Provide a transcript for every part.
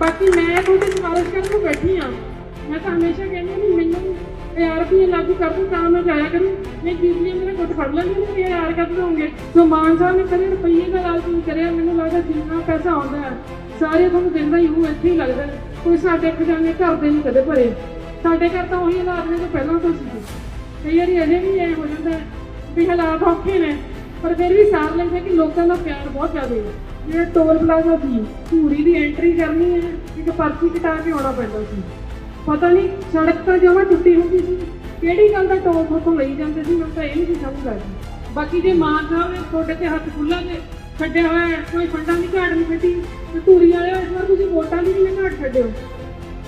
ਬਾਕੀ ਮੈਂ ਤੁਹਾਡੀ ਸਿਫਾਰਿਸ਼ ਕਰਨ ਨੂੰ ਬੈਠੀ ਆ ਮੈਂ ਤਾਂ ਹਮੇਸ਼ਾ ਕਹਿੰਦੀ ਵੀ ਮੈਨੂੰ 1000 ਰੁਪਏ ਲਾਗੂ ਕਰ ਦੋ ਤਾਂ ਮੈਂ ਜਾਇਆ ਕਰੂੰ। ਨਹੀਂ ਬੀਬੀਆਂ ਮੇਰੇ ਗੁੱਟ ਫੜ ਲੈਂਦੀਆਂ ਨੇ ਵੀ ਇਹ ਦੋਗੇ ਸੋ ਮਾਨ ਸਾਹਿਬ ਨੇ ਕਦੇ ਰੁਪਈਏ ਦਾ ਲਾਲਚ ਨਹੀਂ ਕਰਿਆ, ਮੈਨੂੰ ਲੱਗਦਾ ਜਿੰਨਾ ਪੈਸਾ ਆਉਂਦਾ ਹੈ ਸਾਰੇ ਤੁਹਾਨੂੰ ਦਿੰਦਾ ਹੀ ਉਹ ਇੱਥੇ ਹੀ ਲੱਗਦਾ ਕੋਈ ਸਾਡੇ ਖਜ਼ਾਨੇ ਘਰ ਦੇ ਨਹੀਂ ਕਦੇ ਭਰੇ। ਸਾਡੇ ਘਰ ਤਾਂ ਉਹੀ ਹਾਲਾਤ ਨੇ ਜੋ ਪਹਿਲਾਂ ਤੋਂ ਸੀ। ਕਈ ਵਾਰੀ ਅਜੇ ਵੀ ਐ ਹੋ ਜਾਂਦਾ ਵੀ ਹਾਲਾਤ ਔਖੇ ਨੇ, ਪਰ ਫਿਰ ਵੀ ਸਾਰ ਲੈਂਦੇ ਕਿ ਲੋਕਾਂ ਦਾ ਪਿਆਰ ਬਹੁਤ ਜ਼ਿਆਦਾ ਹੈ। ਜਿਹੜਾ ਟੋਲ ਪਲਾਜ਼ਾ ਸੀ। ਧੂਰੀ ਦੀ ਐਂਟਰੀ ਕਰਨੀ ਹੈ। ਇੱਕ ਪਰਚੀ ਕਟਾ ਕੇ ਆਉਣਾ ਪੈਂਦਾ ਸੀ। ਪਤਾ ਨਹੀਂ ਸੜਕ ਤਾਂ ਜਮਾਂ ਟੁੱਟੀ ਹੁੰਦੀ ਸੀ। ਕਿਹੜੀ ਗੱਲ ਦਾ ਟੋਲ ਤੋਂ ਲਈ ਜਾਂਦੇ ਸੀ ਮੈਨੂੰ ਤਾਂ ਇਹ ਨਹੀਂ ਸੀ ਸਮਝ ਆਈ ਬਾਕੀ ਜੇ ਮਾਨ ਸਾਹਿਬ ਨੇ ਤੁਹਾਡੇ ਤੇ ਹੱਥ ਖੁੱਲਾ ਕੇ ਛੱਡਿਆ ਹੋਇਆ ਕੋਈ ਫੰਡਾਂ ਦੀ ਘਾਟ ਨਹੀਂ ਕੱਢੀ। ਤੇ ਧੂਰੀ ਵਾਲਿਓ ਇਸ ਵਾਰ ਤੁਸੀਂ ਵੋਟਾਂ ਦੀ ਵੀ ਘਾਟ ਛੱਡਿਓ।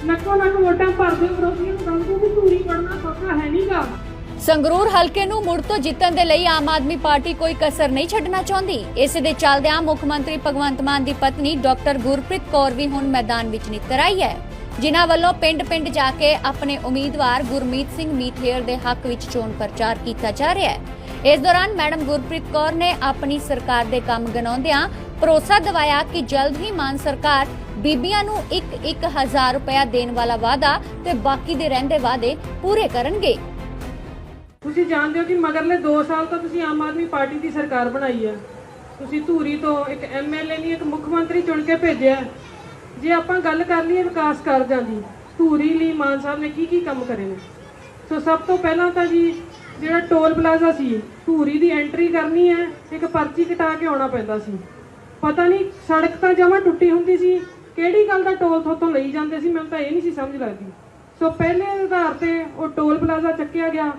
ਨੱਕੋ ਨੱਕ ਵੋਟਾਂ ਭਰਦੇ ਦਿਓ ਵਿਰੋਧੀਆਂ ਨੂੰ ਦੱਸ ਵੀ ਧੂਰੀ ਵੜਨਾ ਸੌਖਾ ਹੈ ਨਹੀਂਗਾ ਸੰਗਰੂਰ ਹਲਕੇ ਨੂੰ ਮੁੜ ਤੋਂ ਜਿੱਤਣ ਦੇ ਲਈ ਆਮ ਆਦਮੀ ਪਾਰਟੀ ਕੋਈ ਕਸਰ ਨਹੀਂ ਛੱਡਣਾ ਚਾਹੁੰਦੀ। ਇਸ ਦੇ ਚੱਲਦਿਆਂ ਮੁੱਖ ਮੰਤਰੀ ਭਗਵੰਤ ਮਾਨ ਦੀ ਪਤਨੀ ਡਾਕਟਰ ਗੁਰਪ੍ਰੀਤ ਕੌਰ ਵੀ ਹੁਣ ਮੈਦਾਨ ਵਿੱਚ ਨਿੱਤਰ ਆਈ ਹੈ। ਜਿਨ੍ਹਾਂ ਵੱਲੋਂ ਪਿੰਡ-ਪਿੰਡ ਜਾ ਕੇ ਆਪਣੇ ਉਮੀਦਵਾਰ ਗੁਰਮੀਤ ਸਿੰਘ ਮੀਠੇਰ ਦੇ ਹੱਕ ਵਿੱਚ ਚੋਣ ਪ੍ਰਚਾਰ ਕੀਤਾ ਜਾ ਰਿਹਾ ਹੈ। ਇਸ ਦੌਰਾਨ ਮੈਡਮ ਗੁਰਪ੍ਰੀਤ ਕੌਰ ਨੇ ਆਪਣੀ ਸਰਕਾਰ ਦੇ ਕੰਮ ਗਨਾਉਂਦਿਆਂ ਭਰੋਸਾ ਦਿਵਾਇਆ ਕਿ ਜਲਦ ਹੀ ਮਾਨ ਸਰਕਾਰ ਬੀਬੀਆਂ ਨੂੰ 1-1 ਹਜ਼ਾਰ ਰੁਪਇਆ ਦੇਣ ਵਾਲਾ ਵਾਅਦਾ ਤੇ ਬਾਕੀ ਦੇ ਰਹਿੰਦੇ ਵਾਅਦੇ ਪੂਰੇ ਕਰਨਗੇ। ਤੁਸੀਂ ਜਾਣਦੇ ਹੋ ਕਿ ਮਗਰਲੇ 2 ਸਾਲ ਤੋਂ ਤੁਸੀਂ ਆਮ ਆਦਮੀ ਪਾਰਟੀ ਦੀ ਸਰਕਾਰ ਬਣਾਈ ਹੈ। ਤੁਸੀਂ ਧੂਰੀ ਤੋਂ ਇੱਕ ਐਮਐਲਏ ਨਹੀਂ, ਇੱਕ ਮੁੱਖ ਮੰਤਰੀ ਚੁਣ ਕੇ ਭੇਜਿਆ ਜੇ ਆਪਾਂ ਗੱਲ ਕਰ ਲਈਏ ਵਿਕਾਸ ਕਾਰਜਾਂ ਦੀ, ਧੂਰੀ ਲਈ ਮਾਨ ਸਾਹਿਬ ਨੇ ਕੀ ਕੀ ਕੰਮ ਕਰੇ ਨੇ? ਸੋ ਸਭ ਤੋਂ ਪਹਿਲਾਂ ਤਾਂ ਜੀ, ਜਿਹੜਾ ਟੋਲ ਪਲਾਜ਼ਾ ਸੀ, ਧੂਰੀ ਦੀ ਐਂਟਰੀ ਕਰਨੀ ਹੈ, ਇੱਕ ਪਰਚੀ ਕਟਾ ਕੇ ਆਉਣਾ ਪੈਂਦਾ ਸੀ। ਪਤਾ ਨਹੀਂ, ਸੜਕ ਤਾਂ ਜਮਾਂ ਟੁੱਟੀ ਹੁੰਦੀ ਸੀ, ਕਿਹੜੀ ਗੱਲ ਦਾ ਟੋਲ ਥੋਤੋਂ ਲਈ ਜਾਂਦੇ ਸੀ, ਮੈਨੂੰ ਤਾਂ ਇਹ ਨਹੀਂ ਸੀ ਸਮਝ ਲੱਗਦੀ। ਸੋ ਪਹਿਲੇ ਆਧਾਰ ਤੇ ਉਹ ਟੋਲ ਪਲਾਜ਼ਾ ਚੱਕਿਆ ਗਿਆ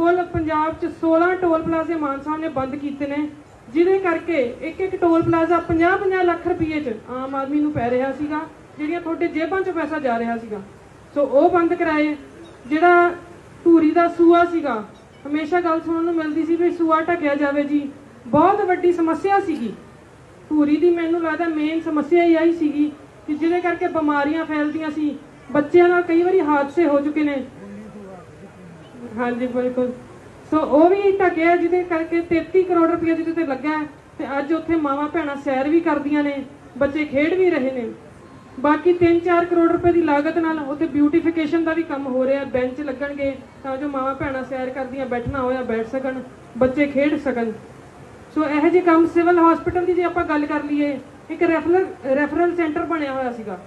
ਕੁੱਲ ਪੰਜਾਬ 'ਚ 16 ਟੋਲ ਪਲਾਜ਼ੇ ਮਾਨ ਸਾਹਿਬ ਨੇ ਬੰਦ ਕੀਤੇ ਨੇ, ਜਿਹਦੇ ਕਰਕੇ ਇੱਕ ਇੱਕ ਟੋਲ ਪਲਾਜ਼ਾ 50-50 ਲੱਖ ਰੁਪਏ 'ਚ ਆਮ ਆਦਮੀ ਨੂੰ ਪੈ ਰਿਹਾ ਸੀਗਾ, ਜਿਹੜੀਆਂ ਤੁਹਾਡੇ ਜੇਬਾਂ 'ਚ ਪੈਸਾ ਜਾ ਰਿਹਾ ਸੀਗਾ। ਸੋ ਉਹ ਬੰਦ ਕਰਾਏ, ਜਿਹੜਾ ਧੂਰੀ ਦਾ ਸੂਆ ਸੀਗਾ, ਹਮੇਸ਼ਾ ਗੱਲ ਸੁਣਨ ਨੂੰ ਮਿਲਦੀ ਸੀ ਵੀ ਸੂਆ ਢਕਿਆ ਜਾਵੇ ਜੀ। ਬਹੁਤ ਵੱਡੀ ਸਮੱਸਿਆ ਸੀਗੀ। ਧੂਰੀ ਦੀ ਮੈਨੂੰ ਲੱਗਦਾ ਮੇਨ ਸਮੱਸਿਆ ਹੀ ਆਈ ਸੀਗੀ ਕਿ ਜਿਹਦੇ ਕਰਕੇ ਬਿਮਾਰੀਆਂ ਫੈਲਦੀਆਂ ਸੀ, ਬੱਚਿਆਂ ਨਾਲ ਕਈ ਵਾਰੀ ਹਾਦਸੇ ਹੋ ਚੁੱਕੇ ਨੇ। ਹਾਂਜੀ, ਬਿਲਕੁਲ। ਸੋ ਉਹ ਵੀ ਢਕਿਆ ਜਿਹਦੇ ਕਰਕੇ 33 ਕਰੋੜ ਰੁਪਏ ਜਿਹਦੇ ਤੇ ਲੱਗਾ ਹੈ ਤੇ ਅੱਜ ਉੱਥੇ ਮਾਵਾਂ ਭੈਣਾਂ ਸੈਰ ਵੀ ਕਰਦੀਆਂ ਨੇ, ਬੱਚੇ ਖੇਡ ਵੀ ਰਹੇ ਨੇ। ਬਾਕੀ 3-4 ਕਰੋੜ ਰੁਪਏ ਦੀ ਲਾਗਤ ਨਾਲ ਉੱਥੇ ਬਿਊਟੀਫਿਕੇਸ਼ਨ ਦਾ ਵੀ ਕੰਮ ਹੋ ਰਿਹਾ, ਬੈਂਚ ਲੱਗਣਗੇ ਤਾਂ ਜੋ ਮਾਵਾਂ ਭੈਣਾਂ ਸੈਰ ਕਰਦੀਆਂ, ਬੈਠਣਾ ਹੋਇਆ, ਬੈਠ ਸਕਣ, ਬੱਚੇ ਖੇਡ ਸਕਣ। ਸੋ ਇਹੋ ਜਿਹੇ ਕੰਮ ਸਿਵਲ ਹਸਪੀਟਲ ਦੀ ਜੇ ਆਪਾਂ ਗੱਲ ਕਰ ਲਈਏ, ਇੱਕ ਰੈਫਰਲ ਰੈਫਰਲ ਸੈਂਟਰ ਬਣਿਆ ਹੋਇਆ ਸੀਗਾ।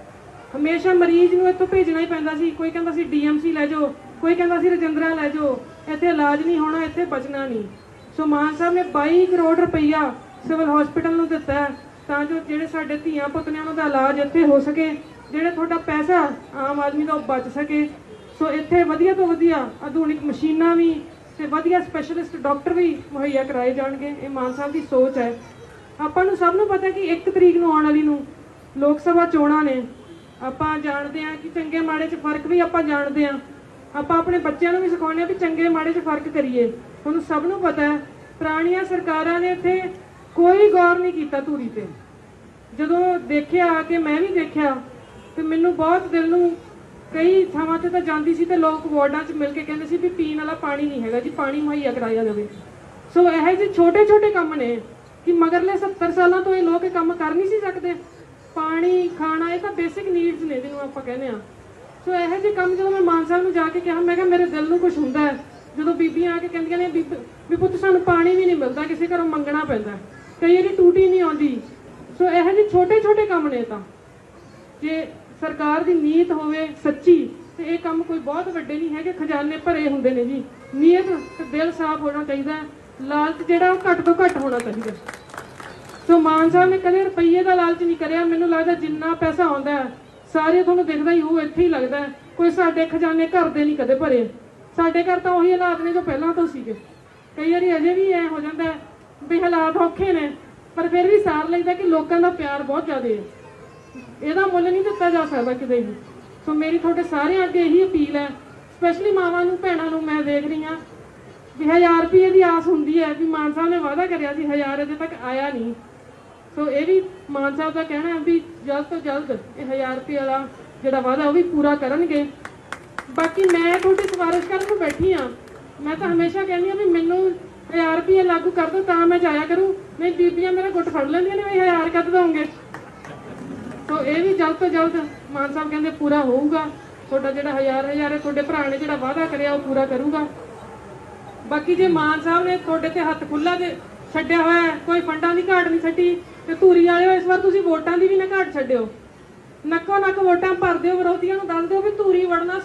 ਹਮੇਸ਼ਾ ਮਰੀਜ਼ ਨੂੰ ਇੱਥੋਂ ਭੇਜਣਾ ਹੀ ਪੈਂਦਾ ਸੀ। ਕੋਈ ਕਹਿੰਦਾ ਸੀ ਡੀਐਮਸੀ ਲੈ ਜਾਓ। ਕੋਈ ਕਹਿੰਦਾ ਸੀ, ਰਜਿੰਦਰਾ ਲੈ ਜਾਓ। ਇੱਥੇ ਇਲਾਜ ਨਹੀਂ ਹੋਣਾ, ਇੱਥੇ ਬਚਣਾ ਨਹੀਂ। ਸੋ ਮਾਨ ਸਾਹਿਬ ਨੇ 22 ਕਰੋੜ ਰੁਪਈਆ ਸਿਵਲ ਹਸਪੀਟਲ ਨੂੰ ਦਿੱਤਾ ਤਾਂ ਜੋ ਜਿਹੜੇ ਸਾਡੇ ਧੀਆਂ ਪੁੱਤ ਨੇ ਉਹਨਾਂ ਦਾ ਇਲਾਜ ਇੱਥੇ ਹੋ ਸਕੇ, ਜਿਹੜੇ ਤੁਹਾਡਾ ਪੈਸਾ ਆਮ ਆਦਮੀ ਦਾ ਉਹ ਬਚ ਸਕੇ। ਸੋ ਇੱਥੇ ਵਧੀਆ ਤੋਂ ਵਧੀਆ ਆਧੁਨਿਕ ਮਸ਼ੀਨਾਂ ਵੀ ਤੇ ਵਧੀਆ ਸਪੈਸ਼ਲਿਸਟ ਡਾਕਟਰ ਵੀ ਮੁਹੱਈਆ ਕਰਾਏ ਜਾਣਗੇ। ਇਹ ਮਾਨ ਸਾਹਿਬ ਦੀ ਸੋਚ ਹੈ। ਆਪਾਂ ਨੂੰ ਸਭ ਨੂੰ ਪਤਾ ਕਿ 1 ਤਰੀਕ ਨੂੰ ਆਉਣ ਵਾਲੀ ਨੂੰ ਲੋਕ ਸਭਾ ਚੋਣਾਂ ਨੇ। ਆਪਾਂ ਜਾਣਦੇ ਹਾਂ ਕਿ ਚੰਗੇ ਮਾੜੇ 'ਚ ਫ਼ਰਕ ਵੀ ਆਪਾਂ ਜਾਣਦੇ ਹਾਂ। ਆਪਾਂ ਆਪਣੇ ਬੱਚਿਆਂ ਨੂੰ ਵੀ ਸਿਖਾਉਂਦੇ ਹਾਂ ਵੀ ਚੰਗੇ ਮਾੜੇ 'ਚ ਫ਼ਰਕ ਕਰੀਏ। ਤੁਹਾਨੂੰ ਸਭ ਨੂੰ ਪਤਾ ਹੈ, ਪੁਰਾਣੀਆਂ ਸਰਕਾਰਾਂ ਨੇ ਇੱਥੇ ਕੋਈ ਗੌਰ ਨਹੀਂ ਕੀਤਾ ਧੂਰੀ ਤੇ। ਜਦੋਂ ਦੇਖਿਆ ਆ ਕੇ ਮੈਂ ਵੀ ਦੇਖਿਆ ਤੇ ਮੈਨੂੰ ਬਹੁਤ ਦਿਲ ਨੂੰ ਕਈ ਥਾਵਾਂ ਤੇ ਤਾਂ ਜਾਂਦੀ ਸੀ ਤੇ ਲੋਕ ਵਾਰਡਾਂ 'ਚ ਮਿਲ ਕੇ ਕਹਿੰਦੇ ਸੀ ਵੀ ਪੀਣ ਵਾਲਾ ਪਾਣੀ ਨਹੀਂ ਹੈਗਾ ਜੀ, ਪਾਣੀ ਮੁਹੱਈਆ ਕਰਾਇਆ ਜਾਵੇ। ਸੋ ਇਹੋ ਜਿਹੇ ਛੋਟੇ ਛੋਟੇ ਕੰਮ ਨੇ ਕਿ ਮਗਰਲੇ 70 ਸਾਲਾਂ ਤੋਂ ਇਹ ਲੋਕ ਇਹ ਕੰਮ ਕਰ ਨਹੀਂ ਸੀ ਸਕਦੇ। ਪਾਣੀ, ਖਾਣਾ, ਇਹ ਤਾਂ ਬੇਸਿਕ ਨੀਡਸ ਨੇ ਜਿਹਨੂੰ ਆਪਾਂ ਕਹਿੰਦੇ ਆ ਸੋ ਇਹੋ ਜਿਹੇ ਕੰਮ ਜਦੋਂ ਮੈਂ ਮਾਨ ਸਾਹਿਬ ਨੂੰ ਜਾ ਕੇ ਕਿਹਾ, ਮੈਂ ਕਿਹਾ ਮੇਰੇ ਦਿਲ ਨੂੰ ਕੁਝ ਹੁੰਦਾ ਜਦੋਂ ਬੀਬੀਆਂ ਆ ਕੇ ਕਹਿੰਦੀਆਂ ਨੇ ਵੀ ਵੀ ਪੁੱਤ ਸਾਨੂੰ ਪਾਣੀ ਵੀ ਨਹੀਂ ਮਿਲਦਾ, ਕਿਸੇ ਘਰੋਂ ਮੰਗਣਾ ਪੈਂਦਾ ਕਈ ਵਾਰੀ ਟੂਟੀ ਨਹੀਂ ਆਉਂਦੀ। ਸੋ ਇਹੋ ਜਿਹੇ ਛੋਟੇ ਛੋਟੇ ਕੰਮ ਨੇ ਤਾਂ। ਜੇ ਸਰਕਾਰ ਦੀ ਨੀਅਤ ਹੋਵੇ ਸੱਚੀ, ਤੇ ਇਹ ਕੰਮ ਕੋਈ ਬਹੁਤ ਵੱਡੇ ਨਹੀਂ ਹੈਗੇ, ਖਜ਼ਾਨੇ ਭਰੇ ਹੁੰਦੇ ਨੇ ਜੀ। ਨੀਅਤ ਤੇ ਦਿਲ ਸਾਫ਼ ਹੋਣਾ ਚਾਹੀਦਾ ਲਾਲਚ ਜਿਹੜਾ ਉਹ ਘੱਟ ਤੋਂ ਘੱਟ ਹੋਣਾ ਚਾਹੀਦਾ ਸੋ ਮਾਨ ਸਾਹਿਬ ਨੇ ਕਦੇ ਰੁਪਈਏ ਦਾ ਲਾਲਚ ਨਹੀਂ ਕਰਿਆ, ਮੈਨੂੰ ਲੱਗਦਾ ਜਿੰਨਾ ਪੈਸਾ ਆਉਂਦਾ ਸਾਰੇ ਤੁਹਾਨੂੰ ਦਿਖਦਾ ਹੀ ਉਹ ਇੱਥੇ ਹੀ ਲੱਗਦਾ ਕੋਈ ਸਾਡੇ ਖਜ਼ਾਨੇ ਘਰ ਦੇ ਨਹੀਂ ਕਦੇ ਭਰੇ। ਸਾਡੇ ਘਰ ਤਾਂ ਉਹੀ ਹਾਲਾਤ ਨੇ ਜੋ ਪਹਿਲਾਂ ਤੋਂ ਸੀਗੇ। ਕਈ ਵਾਰੀ ਅਜੇ ਵੀ ਐ ਹੋ ਜਾਂਦਾ ਵੀ ਹਾਲਾਤ ਔਖੇ ਨੇ, ਪਰ ਫਿਰ ਵੀ ਸਾਰ ਲਈਦਾ ਕਿ ਲੋਕਾਂ ਦਾ ਪਿਆਰ ਬਹੁਤ ਜ਼ਿਆਦਾ ਹੈ। ਇਹਦਾ ਮੁੱਲ ਨਹੀਂ ਦਿੱਤਾ ਜਾ ਸਕਦਾ ਕਿਤੇ ਵੀ। ਸੋ ਮੇਰੀ ਤੁਹਾਡੇ ਸਾਰਿਆਂ ਅੱਗੇ ਇਹੀ ਅਪੀਲ ਹੈ ਸਪੈਸ਼ਲੀ ਮਾਵਾਂ ਨੂੰ, ਭੈਣਾਂ ਨੂੰ ਮੈਂ ਦੇਖ ਰਹੀ ਹਾਂ ਵੀ 1000 ਰੁਪਏ ਦੀ ਆਸ ਹੁੰਦੀ ਹੈ ਵੀ ਮਾਨ ਸਾਹਿਬ ਨੇ ਵਾਅਦਾ ਕਰਿਆ ਸੀ 1000 ਅਜੇ ਤੱਕ ਆਇਆ ਨਹੀਂ। ਸੋ ਇਹ ਵੀ ਮਾਨ ਸਾਹਿਬ ਦਾ ਕਹਿਣਾ ਵੀ ਜਲਦ ਤੋਂ ਜਲਦ ਇਹ 1000 ਰੁਪਏ ਵਾਲਾ ਜਿਹੜਾ ਵਾਅਦਾ, ਉਹ ਵੀ ਪੂਰਾ ਕਰਨਗੇ। ਬਾਕੀ ਮੈਂ ਤੁਹਾਡੀ ਸਿਫਾਰਿਸ਼ ਕਰਨ ਨੂੰ ਬੈਠੀ ਆ ਮੈਂ ਤਾਂ ਹਮੇਸ਼ਾ ਕਹਿੰਦੀ ਆ ਵੀ ਮੈਨੂੰ 1000 ਰੁਪਏ ਲਾਗੂ ਕਰ ਦੋ ਤਾਂ ਮੈਂ ਜਾਇਆ ਕਰੂੰ। ਨਹੀਂ, ਬੀਬੀਆਂ ਮੇਰੇ ਗੁੱਟ ਫੜ ਲੈਂਦੀਆਂ ਨੇ ਵੀ 1000 ਕਦ ਦੋਗੇ। ਸੋ ਇਹ ਵੀ ਜਲਦ ਤੋਂ ਜਲਦ ਮਾਨ ਸਾਹਿਬ ਕਹਿੰਦੇ ਪੂਰਾ ਹੋਊਗਾ। ਤੁਹਾਡਾ ਜਿਹੜਾ ਹਜ਼ਾਰ ਹਜ਼ਾਰ ਤੁਹਾਡੇ ਭਰਾ ਨੇ ਜਿਹੜਾ ਵਾਅਦਾ ਕਰਿਆ, ਉਹ ਪੂਰਾ ਕਰੂਗਾ। ਬਾਕੀ ਜੇ ਮਾਨ ਸਾਹਿਬ ਨੇ ਤੁਹਾਡੇ ਤੇ ਹੱਥ ਖੁੱਲਾ ਦੇ ਛੱਡਿਆ ਹੋਇਆ ਕੋਈ ਫੰਡਾਂ ਦੀ ਘਾਟ ਨਹੀਂ ਛੱਡੀ। ਤੇ ਧੂਰੀ ਵਾਲਿਓ ਇਸ ਵਾਰ ਤੁਸੀਂ ਵੋਟਾਂ ਦੀ ਵੀ ਨਾ ਘਾਟ ਛੱਡਿਓ। ਨੱਕੋ ਨੱਕ ਵੋਟਾਂ ਭਰ ਦਿਓ, ਵਿਰੋਧੀਆਂ ਨੂੰ ਦੱਸ ਦਿਓ ਵੀ ਧੂਰੀ ਵੜਨਾ